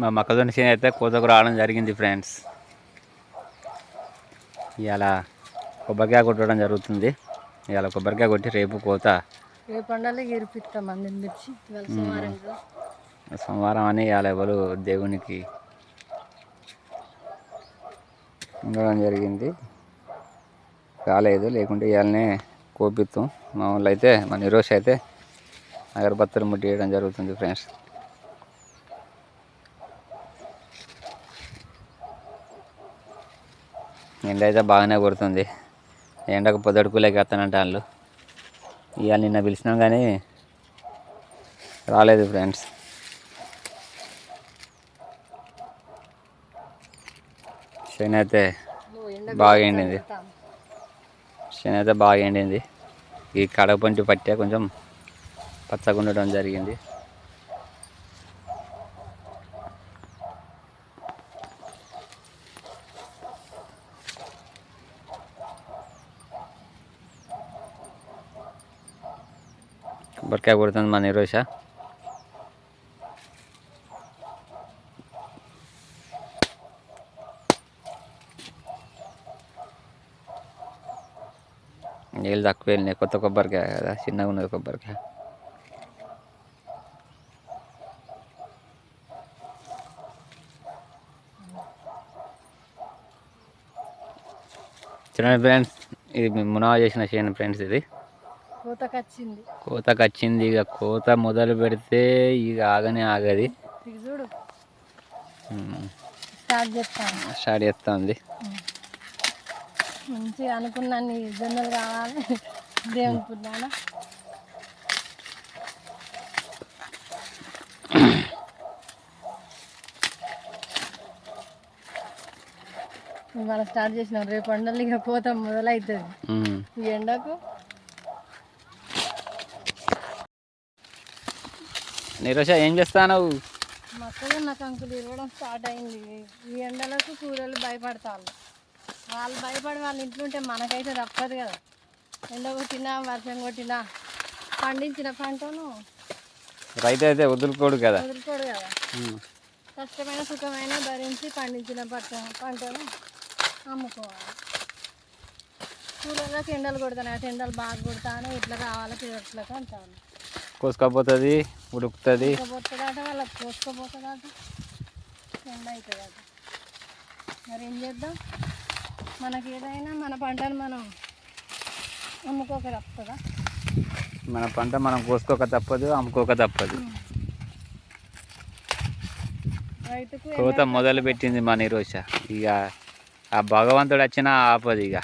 మా మొక్కజొన్న చేను అయితే కోతకు రావడం జరిగింది ఫ్రెండ్స్. ఇవాళ కొబ్బరికాయ కొట్టడం జరుగుతుంది. ఇవాళ కొబ్బరికాయ కొట్టి రేపు కోత. సోమవారం అని ఇవాళ ఎవరు దేవునికి ఉండడం జరిగింది. కాలేదు లేకుంటే ఇవాళనే కోపిస్తాం మామూలు అయితే మన ఈరోజు అయితే అగరబత్తులు ముట్టియడం జరుగుతుంది ఫ్రెండ్స్. ఎండ అయితే బాగానే కొడుతుంది. ఎండకు పొద్దడుకులేకి వస్తానంటే వాళ్ళు. ఇవాళ నిన్న పిలిచినాం కానీ రాలేదు ఫ్రెండ్స్. శని అయితే బాగా ఎండింది. శని అయితే బాగా ఎండింది. ఈ కడపంటి పట్టే కొంచెం పచ్చగా ఉండడం జరిగింది. కొబ్బరికాయ కొడుతుంది మన ఈరోజు. నీళ్ళు తక్కువ వెళ్ళినాయి. కొత్త కొబ్బరికాయ కదా చిన్నగా ఉన్నది కొబ్బరికాయ. చూడండి ఫ్రెండ్స్ ఇది మునా చేసిన చేయను ఫ్రెండ్స్ ఇది. కోతకు వచ్చింది కోతకు వచ్చింది ఇక కోత మొదలు పెడితే ఇక ఆగనే ఆగది. చూడు. స్టార్ట్ చేస్తాను స్టార్ట్ చేస్తా ఉంది మంచిగా అనుకున్నాను జొన్నలు కావాలి. దేవుని పుణ్యాన ఇవాళ స్టార్ట్ చేసినాం. రేపు పండుగలు ఇక కోత మొదలవుతుంది. ఈ ఎండకు నీరోష ఏం చేస్తావు మొక్కజొన్న కంకులు ఇరవడం స్టార్ట్ అయింది. ఈ ఎండలకు కూరలు భయపడతారు వాళ్ళు భయపడి వాళ్ళ ఇంట్లో ఉంటే మనకైతే తప్పదు కదా. ఎండ కొట్టినా వర్షం కొట్టినా పండించిన పంటను రైతు అయితే వదులుకోడు కదా. వదులుకోడు కదా. కష్టమైన సుఖమైన భరించి పండించిన పంట పంటను అమ్ముకోవాలి. కూరలకు ఎండలు కొడతాను అటు ఎండలు బాగా కొడతాను ఇట్లా కావాలి పిల్లలకు అంటాను కోసుకపోతుంది ఉడుకుతుంది. మరి ఏం చేద్దాం? మనకి ఏదైనా మన పంటను మనం అమ్ముకోక తప్పుతుందా మన పంట మనం కోసుకోక తప్పదు అమ్ముకోక తప్పదు. కోత మొదలు పెట్టింది మన ఈరోజు. ఇక ఆ భగవంతుడు వచ్చినా ఆపదు ఇక.